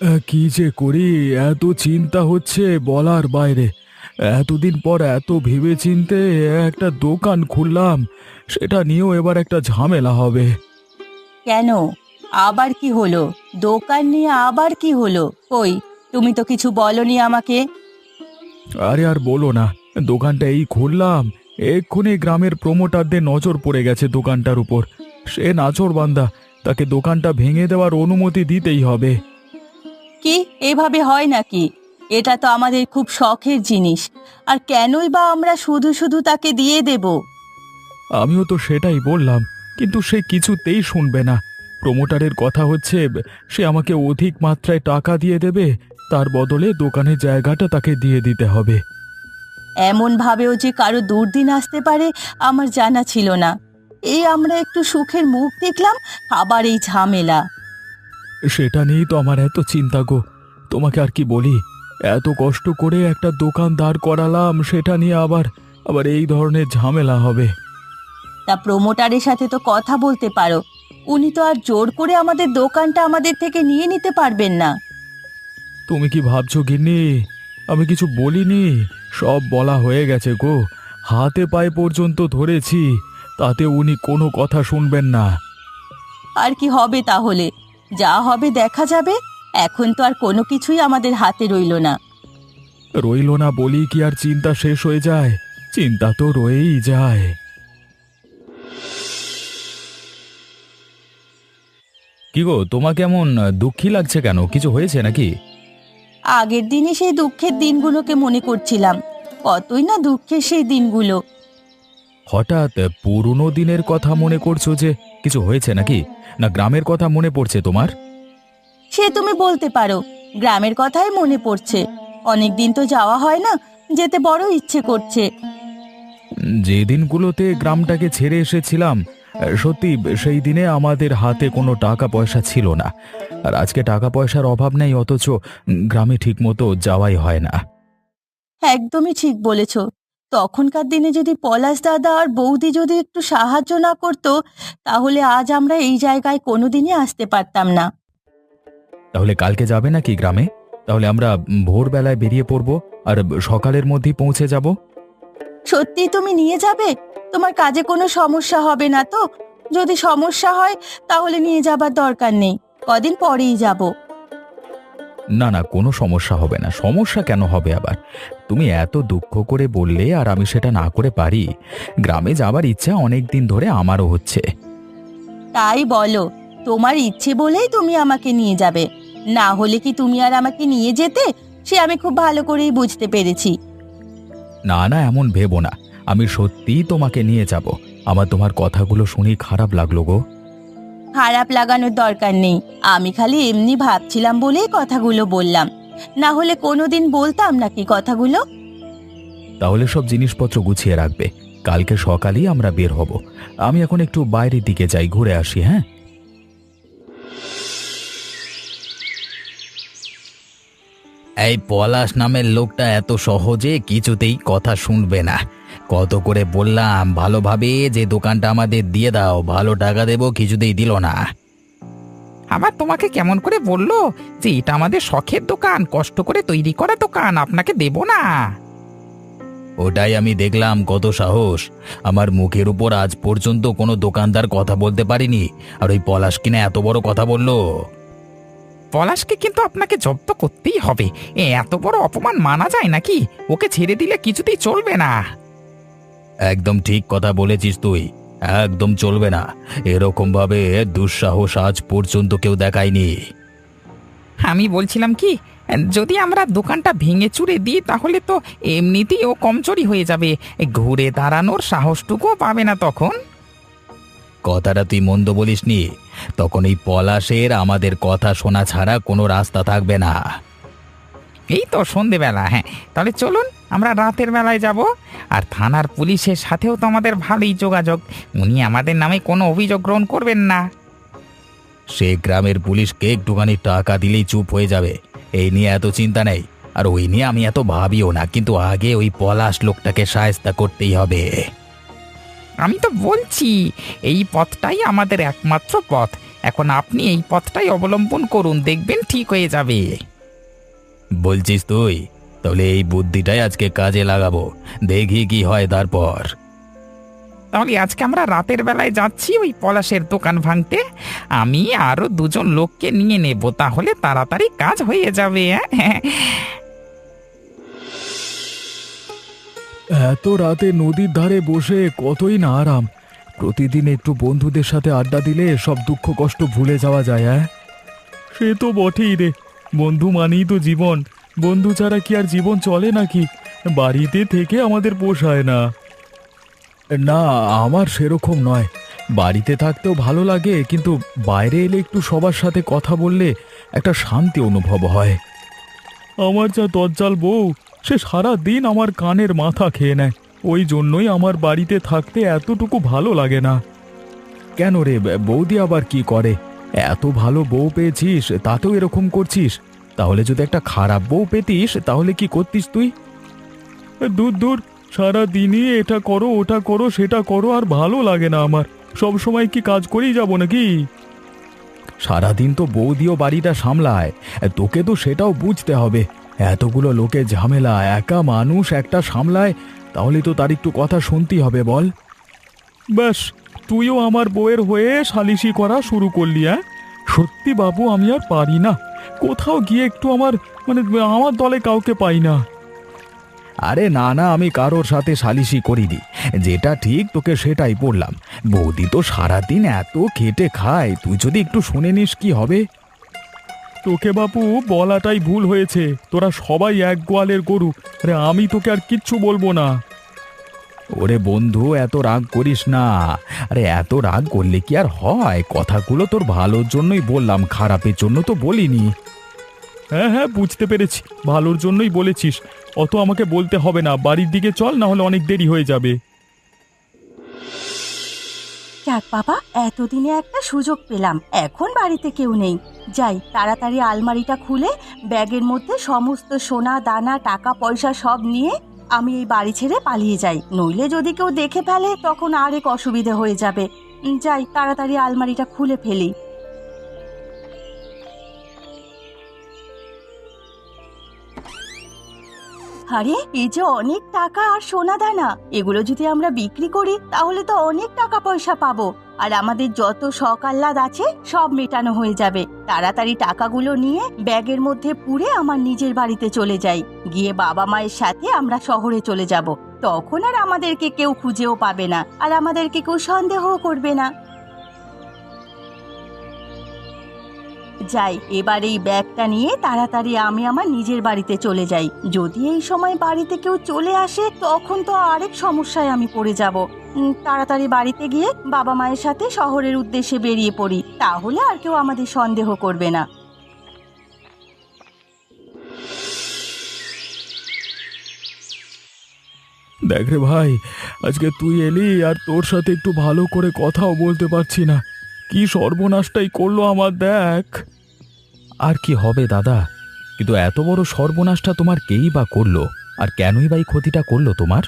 আহ, কি যে করি? এত চিন্তা হচ্ছে বলার বাইরে। এতদিন পর এত ভেবে চিনতে একটা দোকান খুললাম সেটা নিয়েও এবার একটা ঝামেলা হবে। কেন? আবার কি হলো? দোকান নিয়ে আবার কি হলো? কই তুমি তো কিছু বলনি আমাকে। আরে আর বলো না দোকানটা এই খুললাম এক্ষুনি গ্রামের প্রমোটারদের নজর পড়ে গেছে দোকানটার উপর। সে নাচর বান্দা তাকে দোকানটা ভেঙে দেওয়ার অনুমতি দিতেই হবে। কি? এভাবে হয় নাকি? এটা তো আমাদের খুব শখের জিনিস। আর কেনই বা আমরা শুধু শুধু তাকে দিয়ে দেব? আমিও তো সেটাই বললাম কিন্তু সে কিছুতেই শুনবে না। প্রমোটারের কথা হচ্ছে সে আমাকে অধিক মাত্রায় টাকা দিয়ে দেবে তার বদলে দোকানের জায়গাটা তাকে দিয়ে দিতে হবে। এমন ভাবেও যে কারও দুর্দিন আসতে পারে আমার জানা ছিল না। এই আমরা একটু সুখের মুখ দেখলাম আবার এই ঝামেলা। সেটা নিয়েই তো আমার এত চিন্তা গো। তোমাকে আর কি বলি? এত কষ্ট করে একটা দোকান দাঁড় করালাম সেটা নিয়ে আবার আবার এই ধরনের ঝামেলা হবে। তা প্রমোটারের সাথে তো কথা বলতে পারো। উনি তো আর জোর করে আমাদের দোকানটা আমাদের থেকে নিয়ে নিতে পারবেন না। তুমি কি ভাবছ গিন্নি? আমি কিছু বলিনি। সব বলা হয়ে গেছে গো। হাতে পায়ে পর্যন্ত ধরেছি। তাতে উনি কোনো কথা শুনবেন না। আর কি হবে তাহলে? যা হবে দেখা যাবে। এখন তো আর কোনো কিছুই আমাদের হাতে রইল না। রইল না বলি কি আর চিন্তা শেষ হয়ে যায়? চিন্তা তো রয়েই যায়। কি গো তোমাকে এমন দুঃখী লাগছে কেন? কিছু হয়েছে নাকি? আগের দিনে সেই দুঃখের দিনগুলোকে মনে করছিলাম। কতই না দুঃখের সেই দিনগুলো। হঠাৎ পুরনো দিনের কথা মনে করছ যে কিছু হয়েছে নাকি? না গ্রামের কথা মনে পড়ছে তোমার? সে তুমি বলতে পারো গ্রামের কথাই মনে পড়ছে। অনেক দিন তো যাওয়া হয় না যেতে বড় ইচ্ছে করছে। যে দিনগুলোতে গ্রামটাকে ছেড়ে এসেছিলাম সত্যি সেই দিনে আমাদের হাতে কোনো টাকা পয়সা ছিল না। আর আজকে টাকা পয়সার অভাব নেই অথচ গ্রামে ঠিকমতো যাওয়াই হয় না। একদমই ঠিক বলেছ। তখনকার দিনে যদি পলাশ দাদা আর বৌদি যদি একটু সাহায্য না করতো তাহলে আজ আমরা এই জায়গায় কোনোদিনই আসতে পারতাম না। তাহলে কালকে যাবে নাকি গ্রামে? তাহলে আমরা ভোরবেলায় বেরিয়ে পড়ব আর সকালের মধ্যেই পৌঁছে যাব। সত্যি তুমি নিয়ে যাবে? তোমার কাজে কোনো সমস্যা হবে না তো? যদি সমস্যা হয় তাহলে নিয়ে যাবার দরকার নেই। কদিন পরেই যাব। না না কোনো সমস্যা হবে না। সমস্যা কেন হবে আবার? তুমি এত দুঃখ করে বললে আর আমি সেটা না করে পারি। গ্রামে যাবার ইচ্ছা অনেক দিন ধরে আমারও হচ্ছে। তাই বলো তোমার ইচ্ছে বলেই তুমি আমাকে নিয়ে যাবে। না হলে কি তুমি আর আমাকে নিয়ে যেতে? সে আমি খুব ভালো করেই বুঝতে পেরেছি। না না এমন ভেবো না। আমি সত্যিই তোমাকে নিয়ে যাব। আমার তোমার কথাগুলো শুনে খারাপ লাগল গো। খারাপ লাগানোর দরকার নেই। আমি খালি এমনি ভাবছিলাম বলেই কথাগুলো বললাম। না হলে কোনোদিন বলতাম নাকি কথাগুলো? তাহলে সব জিনিসপত্র গুছিয়ে রাখবে। কালকে সকালেই আমরা বের হব। আমি এখন একটু বাইরের দিকে যাই ঘুরে আসি হ্যাঁ? এই পলাশ নামের লোকটা এত সহজে কিছুতেই কথা শুনবে না। কত করে বললাম ভালোভাবে যে দোকানটা আমাদের দিয়ে দাও ভালো টাকা দেবো কিছুতেই দিল না। আবার তোমাকে কেমন করে বলল যে এটা আমাদের শখের দোকান কষ্ট করে তৈরি করা দোকান আপনাকে দেব না। ওটাই আমি দেখলাম কত সাহস। আমার মুখের উপর আজ পর্যন্ত কোনো দোকানদার কথা বলতে পারিনি আর ওই পলাশ কিনা এত বড় কথা বলল। পলাশকে কিন্তু আপনাকে জব্দ করতেই হবে। এ এত বড় অপমান মানা যায় নাকি? ওকে ছেড়ে দিলে কিছুতেই চলবে না। একদম ঠিক কথা বলেছিস তুই। একদম চলবে না। এরকম ভাবে দুঃসাহস আজ পর্যন্ত কেউ দেখায়নি। আমি বলছিলাম কি যদি আমরা দোকানটা ভেঙে চুরে দিই তাহলে তো এমনিতেই ও কমচুরি হয়ে যাবে। ঘুরে দাঁড়ানোর সাহসটুকুও পাবে না তখন। কথাটা তুই মন্দ বলিসনি। তখন এই পলাশের আমাদের কথা শোনা ছাড়া কোনো রাস্তা থাকবে না। এই তো সন্ধেবেলা হ্যাঁ। তাহলে চলুন আমরা রাতের বেলায় যাব। আর থানার পুলিশের সাথেও তো আমাদের ভালোই যোগাযোগ। উনি আমাদের নামে কোনো অভিযোগ গ্রহণ করবেন না। সে গ্রামের পুলিশকে একটুখানি টাকা দিলেই চুপ হয়ে যাবে। এই নিয়ে এত চিন্তা নেই। আর ওই নিয়ে আমি এত ভাবিও না কিন্তু আগে ওই পলাশ লোকটাকে সায়স্তা করতেই হবে। আমি তো বলছি এই পথটাই আমাদের একমাত্র পথ। এখন আপনি এই পথটাই অবলম্বন করুন দেখবেন ঠিক হয়ে যাবে। বলছিস তুই? তাহলে এই বুদ্ধিটাই আজকে কাজে লাগাবো। দেখি কি হয় তারপর। তাহলে আজকে আমরা রাতের বেলায় যাচ্ছি ওই পলাশের দোকান ভাঙতে। আমি আরও দুজন লোককে নিয়ে নেব তাহলে তাড়াতাড়ি কাজ হয়ে যাবে হ্যাঁ এত রাতে নদীর ধারে বসে কতই না আরাম। প্রতিদিন একটু বন্ধুদের সাথে আড্ডা দিলে সব দুঃখ কষ্ট ভুলে যাওয়া যায় হ্যাঁ সে তো বটেই রে। বন্ধু মানেই তো জীবন। বন্ধু ছাড়া কি আর জীবন চলে নাকি? বাড়িতে থেকে আমাদের পোষায় না। না, আমার সেরকম নয়। বাড়িতে থাকতেও ভালো লাগে, কিন্তু বাইরে এলে একটু সবার সাথে কথা বললে একটা শান্তি অনুভব হয়। আমার যা দজ্জাল বউ, সে সারা দিন আমার কানের মাথা খেয়ে নেয়। ওই জন্যই আমার বাড়িতে থাকতে এতটুকু ভালো লাগে না। কেন রে, বৌদি আবার কি করে? এত ভালো বউ পেয়েছিস, তাতেও এরকম করছিস। তাহলে যদি একটা খারাপ বউ পেতিস, তাহলে কি করতিস তুই? দূর দূর, সারা দিনই এটা করো, ওটা করো, সেটা করো, আর ভালো লাগে না আমার। সব সময় কি কাজ করেই যাব নাকি? সারাদিন তো বৌদিও বাড়িটা সামলায়, তোকে তো সেটাও বুঝতে হবে। এতগুলো লোকের ঝামেলা, একা মানুষ একটা সামলায়, তাহলে তো তার একটু কথা শুনতেই হবে, বল। ব্যাস তুইও আমার বউয়ের হয়ে সালিশি করা শুরু করলি হ্যাঁ সত্যি বাবু আমি আর পারি না। কোথাও গিয়ে একটু আমার মানে আমার দলে কাউকে পাই না। আরে না না আমি কারোর সাথে সালিশি করিনি। যেটা ঠিক তোকে সেটাই বললাম বৌদি তো সারাদিন এত খেটে খায় তুই যদি একটু শুনে নিস কি হবে? তোকে বাপু বলাটাই ভুল হয়েছে। তোরা সবাই এক গোয়ালের গরু। আরে আমি তোকে আর কিচ্ছু বলব না। ওরে বন্ধু এত রাগ করিস না। আরে এত রাগ করলে কি আর হয়? কথাগুলো তোর ভালোর জন্যই বললাম খারাপের জন্য তো বলিনি। হ্যাঁ হ্যাঁ বুঝতে পেরেছি। ভালোর জন্যই বলেছিস। অত আমাকে বলতে হবে না। বাড়ির দিকে চল না হলে অনেক দেরি হয়ে যাবে। যাক বাবা এতদিনে একটা সুযোগ পেলাম। এখন বাড়িতে কেউ নেই। যাই তাড়াতাড়ি আলমারিটা খুলে ব্যাগের মধ্যে সমস্ত সোনা দানা টাকা পয়সা সব নিয়ে আমি এই বাড়ি ছেড়ে পালিয়ে যাই। নইলে যদি কেউ দেখে ফেলে, তখন আরেক অসুবিধে হয়ে যাবে। যাই, তাড়াতাড়ি আলমারিটা খুলে ফেলি। আরে, এই যে অনেক টাকা আর সোনা দানা, এগুলো যদি আমরা বিক্রি করি, তাহলে তো অনেক টাকা পয়সা পাবো। আর আমাদের যত শখ আহ্লাদ আছে, সব মেটানো হয়ে যাবে। তাড়াতাড়ি টাকাগুলো নিয়ে ব্যাগের মধ্যে পুরে আমার নিজের বাড়িতে চলে যাই। গিয়ে বাবা মায়ের সাথে আমরা শহরে চলে যাব। তখন আর আমাদেরকে কেউ খুঁজেও পাবে না, আর আমাদেরকে কেউ সন্দেহও করবে না। যাই। এবার এই ব্যাগটা নিয়ে তাড়াতাড়ি আমি আমার নিজের বাড়িতে চলে যাই। যদি এই সময় বাড়িতে কেউ চলে আসে, তখন তো আরেক সমস্যায় আমি পড়ে যাব। তাড়াতাড়ি বাড়িতে গিয়ে বাবা মায়ের সাথে শহরের উদ্দেশ্যে বেরিয়ে পড়ি। তাহলে আর কেউ আমাদের সন্দেহ করবে না। দেখ রে ভাই, আজকে তুই এলি আর তোর সাথে একটু ভালো করে কথাও বলতে পারছি না। কি সর্বনাশটাই করল আমার, দেখ। আর কি হবে দাদা? কিন্তু এত বড় সর্বনাশটা তোমার কেই বা করল? আর কেনই বা এই ক্ষতিটা করল তোমার?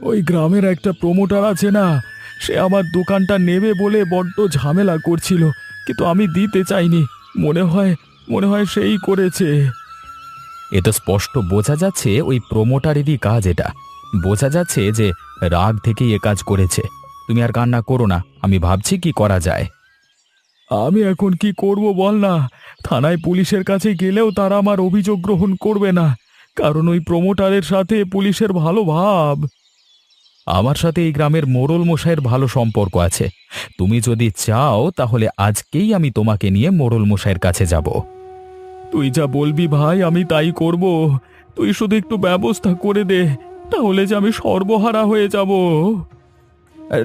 ওই গ্রামের একটা প্রমোটার আছে না সে আমার দোকানটা নেবে বলে বড্ড ঝামেলা করছিল কিন্তু আমি দিতে চাইনি। মনে হয় মনে হয় সেই করেছে। এটা স্পষ্ট বোঝা যাচ্ছে ওই প্রমোটারেরই কাজ এটা। বোঝা যাচ্ছে যে রাগ থেকেই এ কাজ করেছে। তুমি আর কান্না করো না আমি ভাবছি কি করা যায়। আমি এখন কি করব বল না? থানায় পুলিশের কাছে গেলেও তারা আমার অভিযোগ গ্রহণ করবে না, কারণ ওই প্রমোটারের সাথে পুলিশের ভালো ভাব। আমার সাথে এই গ্রামের মোড়ল মশাইয়ের ভালো সম্পর্ক আছে। তুমি যদি চাও, তাহলে আজকেই আমি তোমাকে নিয়ে মোড়ল মশাইয়ের কাছে যাব। তুই যা বলবি ভাই, আমি তাই করব। তুই শুধু একটু ব্যবস্থা করে দে, তাহলে যে আমি সর্বহারা হয়ে যাব।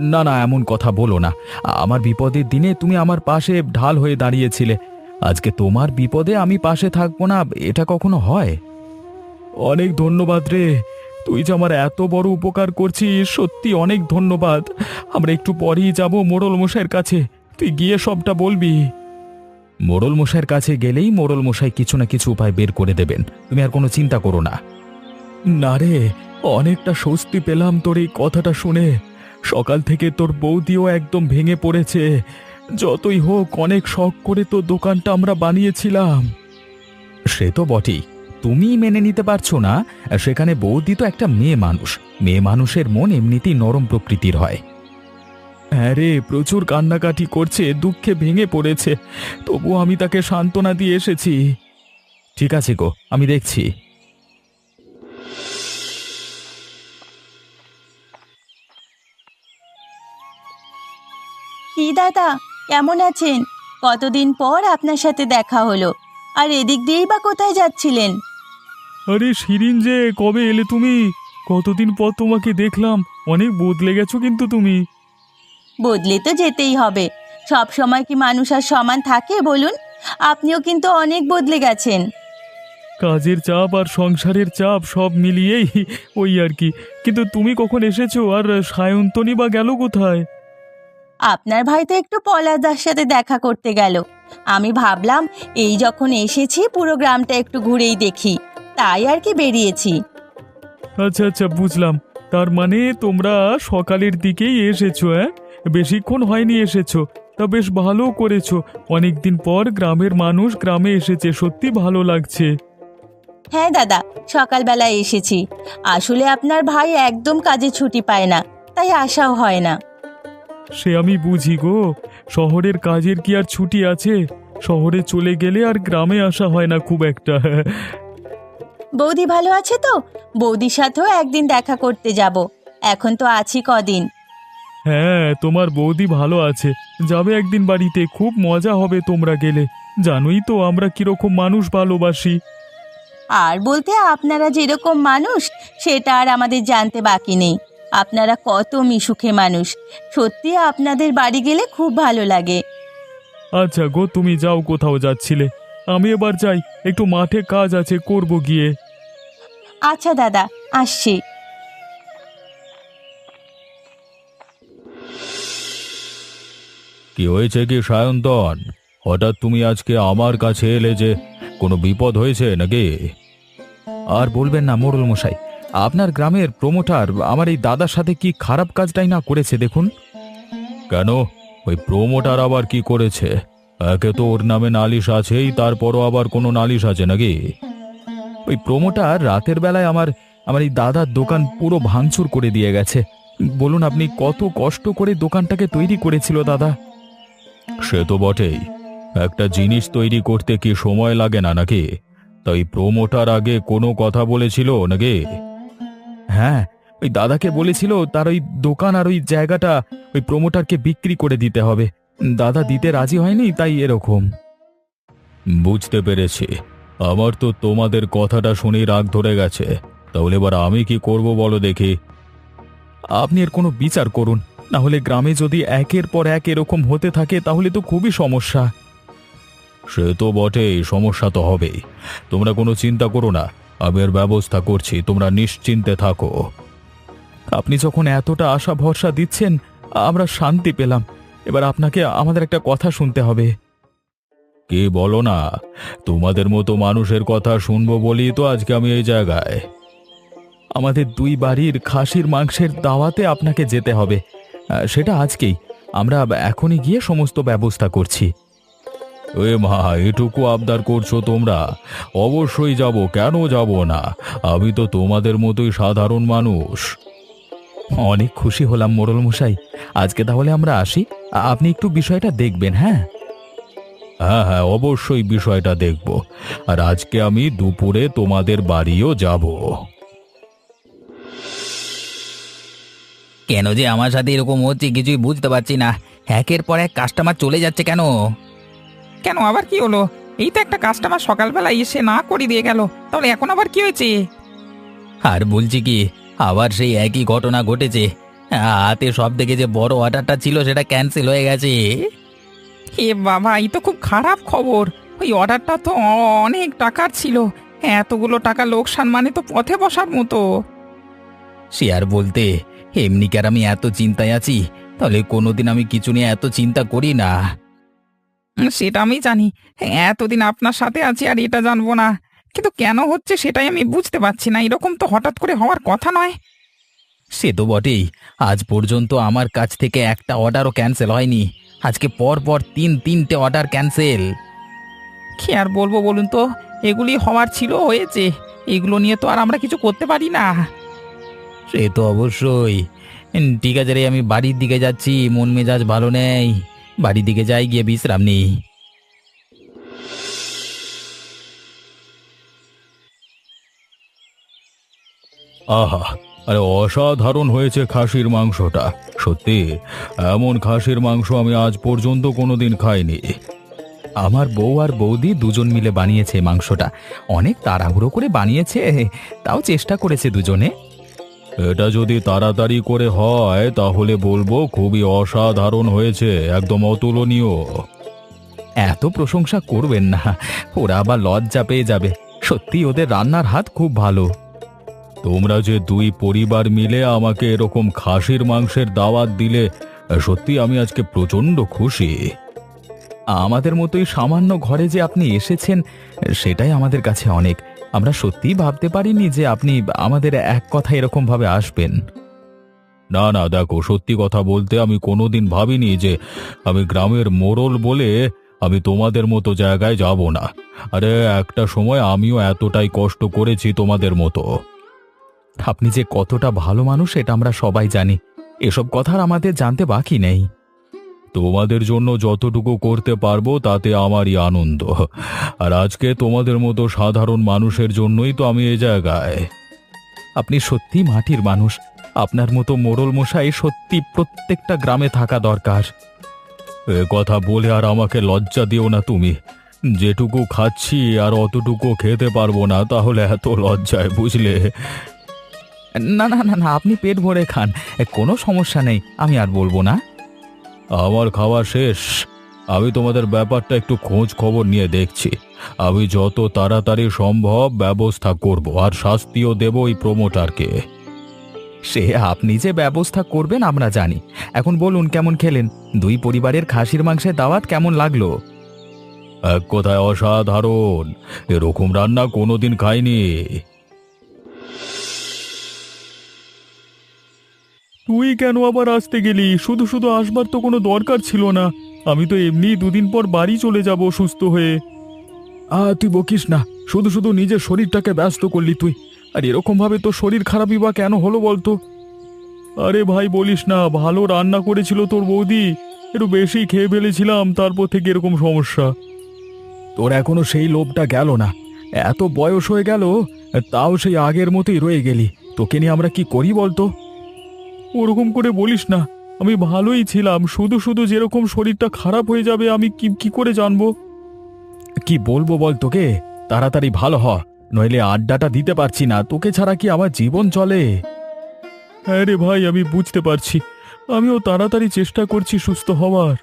না না, এমন কথা বলো না। আমার বিপদের দিনে তুমি আমার পাশে ঢাল হয়ে দাঁড়িয়েছিলে। আজকে তোমার বিপদে আমি পাশে থাকব না, এটা কখনো হয়? অনেক ধন্যবাদ রে। তুই যে আমার এত বড় উপকার করছিস, সত্যি অনেক ধন্যবাদ। আমরা একটু পরেই যাব মোড়ল মশাইয়ের কাছে। তুই গিয়ে সবটা বলবি। মোড়ল মশাইয়ের কাছে গেলেই মোড়ল মশাই কিছু না কিছু উপায় বের করে দেবেন। তুমি আর কোনো চিন্তা করো না। না রে, অনেকটা স্বস্তি পেলাম তোর এই কথাটা শুনে। সকাল থেকে তোর বৌদিও একদম ভেঙে পড়েছে। যতই হোক, অনেক শখ করে তো দোকানটা আমরা বানিয়েছিলাম। সে তো বটেই। তুমি মেনে নিতে পারছ না, সেখানে বৌদি তো একটা মেয়ে মানুষ। মেয়ে মানুষের মন এমনিতেই নরম প্রকৃতির হয়। হ্যাঁ রে, প্রচুর কান্নাকাটি করছে, দুঃখে ভেঙে পড়েছে। তবু আমি তাকে সান্ত্বনা দিয়ে এসেছি। ঠিক আছে গো, আমি দেখছি। কি দাদা? কেমন আছেন? কতদিন পর আপনার সাথে দেখা হলো। আর এদিক দিয়েই বা কোথায় যাচ্ছিলেন? আরে শিরিন যে কবে এলে তুমি? কতদিন পর তোমাকে দেখলাম। অনেক বদলে গেছো কিন্তু তুমি। বদলে তো যেতেই হবে। সব সময় কি মানুষ আর সমান থাকে বলুন? আপনিও কিন্তু অনেক বদলে গেছেন। কাজের চাপ আর সংসারের চাপ সব মিলিয়েই ওই আর কি। কিন্তু তুমি কখন এসেছ? আর সায়ন্তনী বা গেল কোথায়? আপনার ভাই তো একটু পলাদার সাথে দেখা করতে গেল। আমি ভাবলাম এই যখন এসেছি পুরো গ্রামটা একটু ঘুরেই দেখি। তাই আর কি বেরিয়েছি। আচ্ছা আচ্ছা বুঝলাম। তার মানে তোমরা সকালের দিকেই এসেছ হ্যাঁ বেশিক্ষণ হয়নি এসেছ। তা বেশ ভালো করেছ। অনেকদিন পর গ্রামের মানুষ গ্রামে এসেছে সত্যি ভালো লাগছে। হ্যাঁ দাদা সকালবেলায় এসেছি। আসলে আপনার ভাই একদম কাজে ছুটি পায় না তাই আসাও হয় না। সে আমি বুঝি গো শহরের কাজের কি আর ছুটি আছে? শহরে চলে গেলে আর গ্রামে আসা হয় না খুব একটা। বৌদি ভালো আছে তো? বৌদির সাথেও একদিন দেখা করতে যাব। এখন তো আছি কদিন। হ্যাঁ তোমার বৌদি ভালো আছে। যাবে একদিন বাড়িতে খুব মজা হবে তোমরা গেলে। জানোই তো আমরা কীরকম মানুষ ভালোবাসি। আর বলতে আপনারা যেরকম মানুষ সেটা আর আমাদের জানতে বাকি নেই। আপনারা কত মিশুখে মানুষ। সত্যি আপনাদের বাড়ি গেলে খুব ভালো লাগে। আচ্ছা গো তুমি যাও কোথাও যাচ্ছিলে। আমি এবার যাই একটু মাঠে কাজ আছে করব গিয়ে। আচ্ছা দাদা আসছি। কি হয়েছে কি সায়ন্তন? হঠাৎ তুমি আজকে আমার কাছে এলে যে কোনো বিপদ হয়েছে নাকি? আর বলবেন না মোড়ল মশাই আপনার গ্রামের প্রমোটার, আমার এই দাদার সাথে কি খারাপ কাজটাই না করেছে দেখুন? কেন? ওই প্রমোটার আবার কি করেছে? একে তো ওর নামে নালিশ আছেই, তারপরও আবার কোনো নালিশ আছে নাকি? ওই প্রমোটার রাতের বেলায় আমার আমার এই দাদার দোকান পুরো ভাঙচুর করে দিয়ে গেছে। বলুন আপনি কত কষ্ট করে দোকানটাকে তৈরি করেছিল দাদা? সে তো বটেই। একটা জিনিস তৈরি করতে কি সময় লাগে না নাকি? তাই প্রমোটার আগে কোনো কথা বলেছিল নাকি? হ্যাঁ ওই দাদাকে বলেছিল তার ওই দোকান আর ওই জায়গাটা ওই প্রমোটারকে বিক্রি করে দিতে হবে। দাদা দিতে রাজি হয়নি তাই এরকম। বুঝতে পেরেছি। আমার তো তোমাদের কথাটা শুনেই রাগ ধরে গেছে। তাহলে এবার আমি কি করব বলো দেখি। আপনি এর কোনো বিচার করুন। না হলে গ্রামে যদি একের পর এক এরকম হতে থাকে তাহলে তো খুবই সমস্যা। সে তো বটেই সমস্যা তো হবেই। তোমরা কোনো চিন্তা করো না। আমি এর ব্যবস্থা করছি তোমরা নিশ্চিন্তে থাকো। আপনি যখন এতটা আশা ভরসা দিচ্ছেন আমরা শান্তি পেলাম। এবার আপনাকে আমাদের একটা কথা শুনতে হবে। কে বলো না তোমাদের মতো মানুষের কথা শুনব বলি তো আজকে আমি এই জায়গায়। আমাদের দুই বাড়ির খাসির মাংসের দাওয়াতে আপনাকে যেতে হবে। আহ, সেটা আজকেই। আমরা এখনই গিয়ে সমস্ত ব্যবস্থা করছি। এ মা, এটুকু আবদার করছ তোমরা। অবশ্যই যাব, কেন যাব না? আমি তো তোমাদের মতোই সাধারণ মানুষ। অনেক খুশি হলাম মোড়ল মশাই। আজকে তাহলে আমরা আসি। আপনি একটু বিষয়টা দেখবেন হ্যাঁ? হ্যাঁ হ্যাঁ অবশ্যই বিষয়টা দেখব। আর আজকে আমি দুপুরে তোমাদের বাড়িও যাব। কেন যে আমার সাথে এরকম হচ্ছে কিছুই বুঝতে পারছি না। একের পর এক কাস্টমার চলে যাচ্ছে কেন? কেন আবার কি হলো? এই তো একটা কাস্টমার সকালবেলা এসে না করে দিয়ে গেল। তাহলে এখন আবার কি হয়েছে? আর বলছি কি আবার সেই একই ঘটনা ঘটেছে। হাতে সব থেকে যে বড় অর্ডারটা ছিল সেটা ক্যান্সেল হয়ে গেছে। এ বাবা এই তো খুব খারাপ খবর। ওই অর্ডারটা তো অনেক টাকার ছিল। এতগুলো টাকা লোকসান মানে তো পথে বসার মতো। সে আর বলতে এমনি কি আর আমি এত চিন্তায় আছি? তাহলে কোনোদিন আমি কিছু নিয়ে এত চিন্তা করি না। সেটা আমি জানি। এতদিন আপনার সাথে আছি আর এটা জানব না। কিন্তু কেন হচ্ছে সেটাই আমি বুঝতে পারছি না। এরকম তো হঠাৎ করে হওয়ার কথা নয়। সে তো বটেই। আজ পর্যন্ত আমার কাছ থেকে একটা অর্ডারও ক্যান্সেল হয়নি। আজকে পর পর তিন তিনটে অর্ডার ক্যান্সেল কি আর বলব বলুন তো? এগুলি হওয়ার ছিল হয়েছে। এগুলো নিয়ে তো আর আমরা কিছু করতে পারি না। সে তো অবশ্যই। ঠিক আছে রে আমি বাড়ির দিকে যাচ্ছি। মন মেজাজ ভালো নেই। বাড়ির দিকে যাই, গিয়ে বিশ্রাম নেই। আহা, আরে অসাধারণ হয়েছে খাসির মাংসটা। সত্যি, এমন খাসির মাংস আমি আজ পর্যন্ত কোনোদিন খাইনি। আমার বউ আর বৌদি দুজন মিলে বানিয়েছে মাংসটা। অনেক তাড়াহুড়ো করে বানিয়েছে, তাও চেষ্টা করেছে দুজনে। এটা যদি তাড়াতাড়ি করে হয় তাহলে বলব খুবই অসাধারণ হয়েছে একদম অতুলনীয়। এত প্রশংসা করবেন না ওরা আবার লজ্জা পেয়ে যাবে। সত্যি ওদের রান্নার হাত খুব ভালো। তোমরা যে দুই পরিবার মিলে আমাকে এরকম খাসির মাংসের দাওয়াত দিলে সত্যি আমি আজকে প্রচণ্ড খুশি। আমাদের মতোই সামান্য ঘরে যে আপনি এসেছেন সেটাই আমাদের কাছে অনেক। আমরা সত্যিই ভাবতে পারিনি যে আপনি আমাদের এক কথা এরকম ভাবে আসবেন। না না, দেখো, সত্যি কথা বলতে আমি কোনোদিন ভাবিনি যে আমি গ্রামের মোড়ল বলে আমি তোমাদের মতো জায়গায় যাব না। আরে, একটা সময় আমিও এতটাই কষ্ট করেছি তোমাদের মতো। আপনি যে কতটা ভালো মানুষ এটা আমরা সবাই জানি। এসব কথার আমাদের জানতে বাকি নেই। তোমাদের জন্য যতটুকু করতে পারব তাতে আমারই আনন্দ। আর আজকে তোমাদের মতো সাধারণ মানুষের জন্যই তো আমি এ জায়গায়। আপনি সত্যি মাটির মানুষ। আপনার মতো মোড়ল মশাই সত্যি প্রত্যেকটা গ্রামে থাকা দরকার। এ কথা বলে আর আমাকে লজ্জা দিও না তুমি। যেটুকু খাচ্ছি আর অতটুকু খেতে পারব না, তাহলে এত লজ্জায় বুঝলে। না না না না, আপনি পেট ভরে খান। কোনো সমস্যা নেই, আমি আর বলব না। আমার খাওয়া শেষ। আমি তোমাদের ব্যাপারটা একটু খোঁজ খবর নিয়ে দেখছি। আমি যত তাড়াতাড়ি সম্ভব ব্যবস্থা করব আর শাস্তিও দেব ওই প্রমোটারকে সে আপনি যে ব্যবস্থা করবেন আমরা জানি। এখন বলুন কেমন খেলেন? দুই পরিবারের খাসির মাংসের দাওয়াত কেমন লাগল? এক কথায় অসাধারণ। এরকম রান্না কোনোদিন খাইনি। তুই কেন আবার আসতে গেলি? শুধু শুধু আসবার তো কোনো দরকার ছিল না। আমি তো এমনি দুদিন পর বাড়ি চলে যাব সুস্থ হয়ে। আ, তুই বকিস না। শুধু শুধু নিজের শরীরটাকে ব্যস্ত করলি তুই। আর এরকম ভাবে তোর শরীর খারাপই বা কেন হলো বলতো? আরে ভাই, বলিস না। ভালো রান্না করেছিল তোর বৌদি। একটু বেশি খেয়ে ফেলেছিলাম, তারপর থেকে এরকম সমস্যা। তোর এখনও সেই লোভটা গেল না। এত বয়স হয়ে গেল, তাও সেই আগের মতোই রয়ে গেলি। তোকে নিয়ে আমরা কি করি বলতো? ওরকম করে বলিস না। আমি ভালোই ছিলাম শুধু শুধু যেরকম শরীরটা খারাপ হয়ে যাবে আমি কি কি করে জানব? কি বলব বল তোকে? তাড়াতাড়ি ভালো হ নইলে আড্ডাটা দিতে পারছি না তোকে ছাড়া কি আমার জীবন চলে? হ্যাঁ রে ভাই আমি বুঝতে পারছি। আমিও তাড়াতাড়ি চেষ্টা করছি সুস্থ হওয়ার।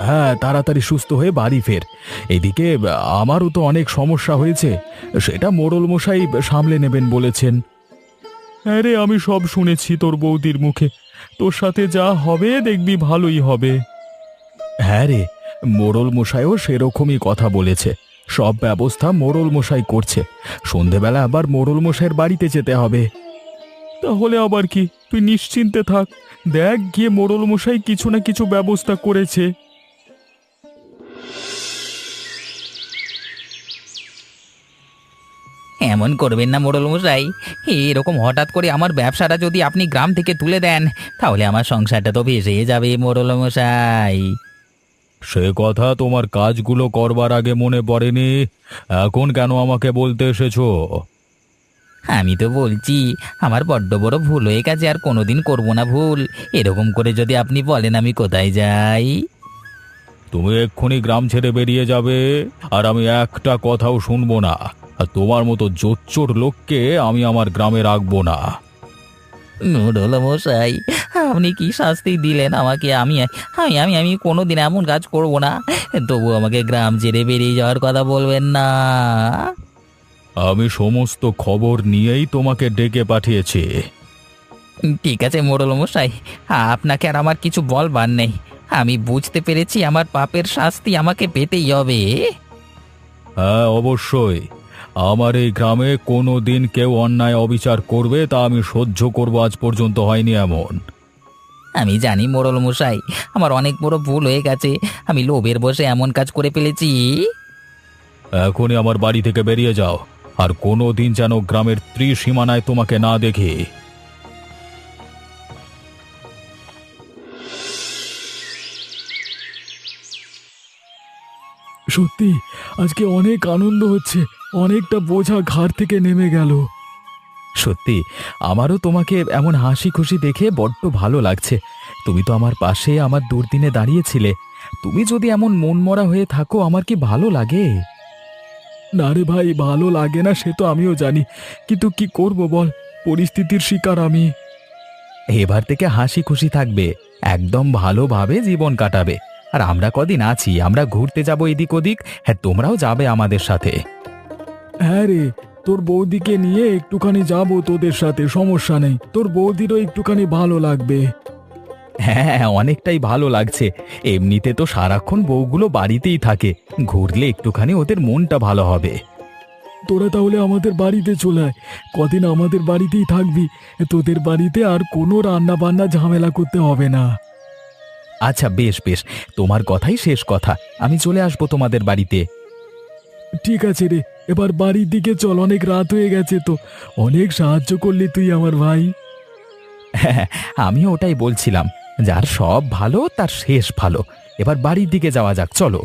হ্যাঁ তাড়াতাড়ি সুস্থ হয়ে বাড়ি ফের। এদিকে আমারও তো অনেক সমস্যা হয়েছে। সেটা মোড়ল মশাই সামলে নেবেন বলেছেন। হ্যাঁ রে আমি সব শুনেছি তোর বৌদির মুখে। তোর সাথে যা হবে দেখবি ভালোই হবে। হ্যাঁ রে মোড়ল মশাইও সেরকমই কথা বলেছে। সব ব্যবস্থা মোড়ল মশাই করছে। সন্ধেবেলা আবার মোড়ল মশাইয়ের বাড়িতে যেতে হবে। তাহলে আবার কি? তুই নিশ্চিন্তে থাক। দেখ গিয়ে মোড়ল মশাই কিছু না কিছু ব্যবস্থা করেছে। এমন করবেন না মোড়ল মশাই। এরকম হঠাৎ করে আমার ব্যবসাটা যদি আপনি গ্রাম থেকে তুলে দেন তাহলে আমার সংসারটা তো ভেসে যাবে মোড়ল মশাই। সে কথা তোমার কাজগুলো করবার আগে মনে পড়েনি? এখন কেন আমাকে বলতে এসেছ? আমি তো বলছি আমার বড্ড বড় ভুল হয়ে গেছে আর কোনোদিন করব না ভুল। এরকম করে যদি আপনি বলেন আমি কোথায় যাই? তুমি এক্ষুনি গ্রাম ছেড়ে বেরিয়ে যাবে আর আমি একটা কথাও শুনব না। আর তোমার মতো জোচ্চোর লোককে আমি আমার গ্রামে রাখব না। মোড়ল মশাই আপনি কি শাস্তি দিলেন আমাকে? আমি আমি আমি আমি কোনোদিন এমন কাজ করব না। তবু আমাকে গ্রাম ছেড়ে বেরিয়ে যাওয়ার কথা বলবেন না। আমি সমস্ত খবর নিয়েই তোমাকে ডেকে পাঠিয়েছি। ঠিক আছে মোড়ল মশাই। আপনাকে আর আমার কিছু বলবার নেই। আমি বুঝতে পেরেছি আমার পাপের শাস্তি আমাকে পেতেই হবে। হ্যাঁ অবশ্যই। আমার এই গ্রামে কোনো দিন কেউ অন্যায় অবিচার করবে তা আমি সহ্য করব আজ পর্যন্ত হয়নি এমন। আমি জানি মোরল মশাই আমার অনেক বড় ভুল হয়ে গেছে। আমি লোভের বসে এমন কাজ করে ফেলেছি। এখনই আমার বাড়ি থেকে বেরিয়ে যাও আর কোনো দিন যেন গ্রামের ত্রিসীমানায় তোমাকে না দেখি। সত্যি আজকে অনেক আনন্দ হচ্ছে অনেকটা বোঝা ঘাড় থেকে নেমে গেল। সত্যি আমারও তোমাকে এমন হাসি খুশি দেখে বড্ড ভালো লাগছে। তুমি তো আমার পাশে আমার দুর্দিনে দাঁড়িয়েছিলে। তুমি যদি এমন মনমরা হয়ে থাকো আমার কি ভালো লাগে? না রে ভাই ভালো লাগে না সে তো আমিও জানি। কিন্তু কি করব বল পরিস্থিতির শিকার আমি। এবার থেকে হাসি খুশি থাকবে একদম ভালোভাবে জীবন কাটাবে। আর আমরা কদিন আছি আমরা ঘুরতে যাব এদিক ওদিক। হ্যাঁ তোমরাও যাবে আমাদের সাথে। হ্যাঁ রে তোর বৌদিকে নিয়ে একটুখানি যাব তোদের সাথে সমস্যা নেই। তোর বৌদিরও একটুখানি ভালো লাগবে। হ্যাঁ অনেকটাই ভালো লাগছে। এমনিতে তো সারাক্ষণ বউগুলো বাড়িতেই থাকে। ঘুরলে একটুখানি ওদের মনটা ভালো হবে। তোরা তাহলে আমাদের বাড়িতে চলে আয়। কদিন আমাদের বাড়িতেই থাকবি। তোদের বাড়িতে আর কোনো রান্না বান্না ঝামেলা করতে হবে না। আচ্ছা বেশ বেশ। তোমার কথাই শেষ কথা। আমি চলে আসব তোমাদের বাড়িতে। ঠিক আছে রে এবার বাড়ির দিকে চল অনেক রাত হয়ে গেছে তো। অনেক সাহায্য করলি তুই আমার ভাই। হ্যাঁ আমিও ওটাই বলছিলাম। যার সব ভালো তার শেষ ভালো। এবার বাড়ির দিকে যাওয়া যাক চলো।